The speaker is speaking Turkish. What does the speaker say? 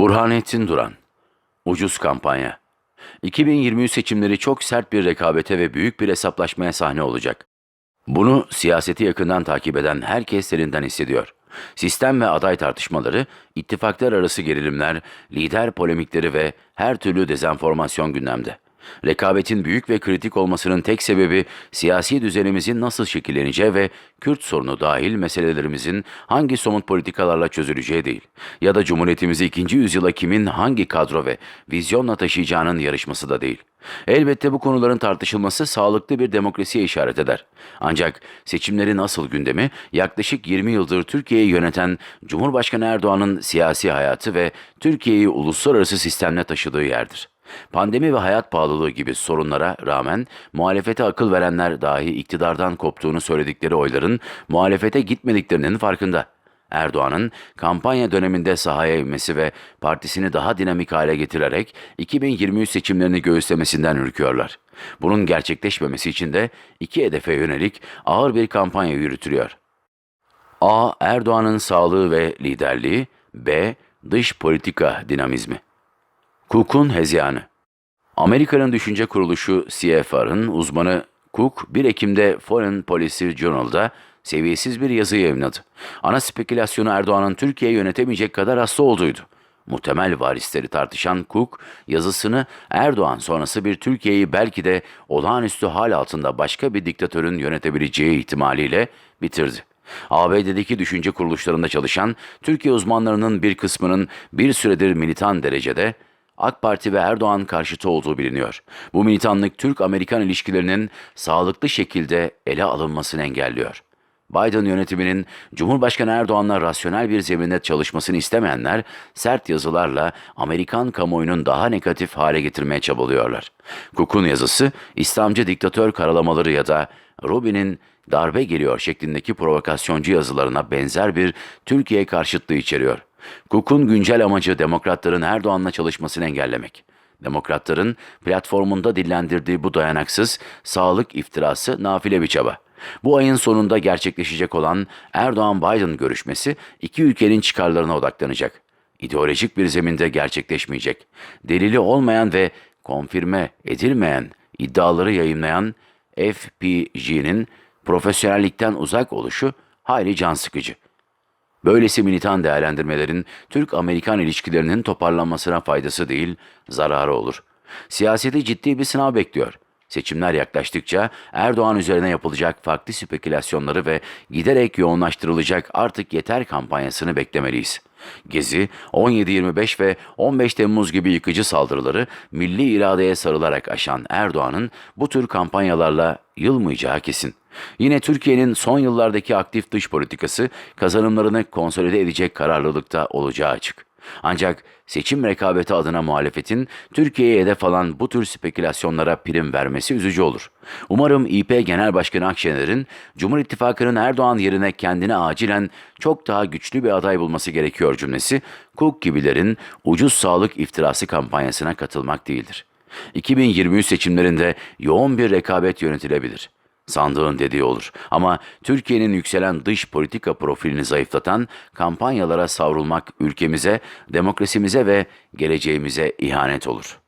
Burhanettin Duran Ucuz kampanya 2023 seçimleri çok sert bir rekabete ve büyük bir hesaplaşmaya sahne olacak. Bunu siyaseti yakından takip eden herkes derinden hissediyor. Sistem ve aday tartışmaları, ittifaklar arası gerilimler, lider polemikleri ve her türlü dezenformasyon gündemde. Rekabetin büyük ve kritik olmasının tek sebebi siyasi düzenimizin nasıl şekilleneceği ve Kürt sorunu dahil meselelerimizin hangi somut politikalarla çözüleceği değil. Ya da Cumhuriyetimizi ikinci yüzyıla kimin hangi kadro ve vizyonla taşıyacağının yarışması da değil. Elbette bu konuların tartışılması sağlıklı bir demokrasiye işaret eder. Ancak seçimlerin asıl gündemi yaklaşık 20 yıldır Türkiye'yi yöneten Cumhurbaşkanı Erdoğan'ın siyasi hayatı ve Türkiye'yi uluslararası sistemle taşıdığı yerdir. Pandemi ve hayat pahalılığı gibi sorunlara rağmen muhalefete akıl verenler dahi iktidardan koptuğunu söyledikleri oyların muhalefete gitmediklerinin farkında. Erdoğan'ın kampanya döneminde sahaya inmesi ve partisini daha dinamik hale getirerek 2023 seçimlerini göğüslemesinden ürküyorlar. Bunun gerçekleşmemesi için de iki hedefe yönelik ağır bir kampanya yürütülüyor. A. Erdoğan'ın sağlığı ve liderliği B. Dış politika dinamizmi Cook'un hezeyanı Amerika'nın düşünce kuruluşu CFR'ın uzmanı Cook, 1 Ekim'de Foreign Policy Journal'da seviyesiz bir yazı yayınladı. Ana spekülasyonu Erdoğan'ın Türkiye'yi yönetemeyecek kadar hasta olduğuydu. Muhtemel varisleri tartışan Cook, yazısını Erdoğan sonrası bir Türkiye'yi belki de olağanüstü hal altında başka bir diktatörün yönetebileceği ihtimaliyle bitirdi. ABD'deki düşünce kuruluşlarında çalışan Türkiye uzmanlarının bir kısmının bir süredir militan derecede AK Parti ve Erdoğan karşıtı olduğu biliniyor. Bu militanlık Türk-Amerikan ilişkilerinin sağlıklı şekilde ele alınmasını engelliyor. Biden yönetiminin Cumhurbaşkanı Erdoğan'la rasyonel bir zeminde çalışmasını istemeyenler sert yazılarla Amerikan kamuoyunun daha negatif hale getirmeye çabalıyorlar. Cook'un yazısı İslamcı diktatör karalamaları ya da Rubin'in darbe geliyor şeklindeki provokasyoncu yazılarına benzer bir Türkiye karşıtlığı içeriyor. Cook'un güncel amacı demokratların Erdoğan'la çalışmasını engellemek. Demokratların platformunda dillendirdiği bu dayanaksız sağlık iftirası nafile bir çaba. Bu ayın sonunda gerçekleşecek olan Erdoğan-Biden görüşmesi iki ülkenin çıkarlarına odaklanacak. İdeolojik bir zeminde gerçekleşmeyecek. Delili olmayan ve konfirme edilmeyen iddiaları yayınlayan FPG'nin profesyonellikten uzak oluşu hayli can sıkıcı. Böylesi militan değerlendirmelerin Türk-Amerikan ilişkilerinin toparlanmasına faydası değil, zararı olur. Siyaseti ciddi bir sınav bekliyor. Seçimler yaklaştıkça Erdoğan üzerine yapılacak farklı spekülasyonları ve giderek yoğunlaştırılacak artık yeter kampanyasını beklemeliyiz. Gezi, 17-25 ve 15 Temmuz gibi yıkıcı saldırıları milli iradeye sarılarak aşan Erdoğan'ın bu tür kampanyalarla yılmayacağı kesin. Yine Türkiye'nin son yıllardaki aktif dış politikası kazanımlarını konsolide edecek kararlılıkta olacağı açık. Ancak seçim rekabeti adına muhalefetin Türkiye'ye hedef alan bu tür spekülasyonlara prim vermesi üzücü olur. Umarım İP Genel Başkanı Akşener'in Cumhur İttifakı'nın Erdoğan yerine kendine acilen çok daha güçlü bir aday bulması gerekiyor cümlesi, Cook gibilerin ucuz sağlık iftirası kampanyasına katılmak değildir. 2023 seçimlerinde yoğun bir rekabet yönetilebilir. Sandığın dediği olur. Ama Türkiye'nin yükselen dış politika profilini zayıflatan kampanyalara savrulmak ülkemize, demokrasimize ve geleceğimize ihanet olur.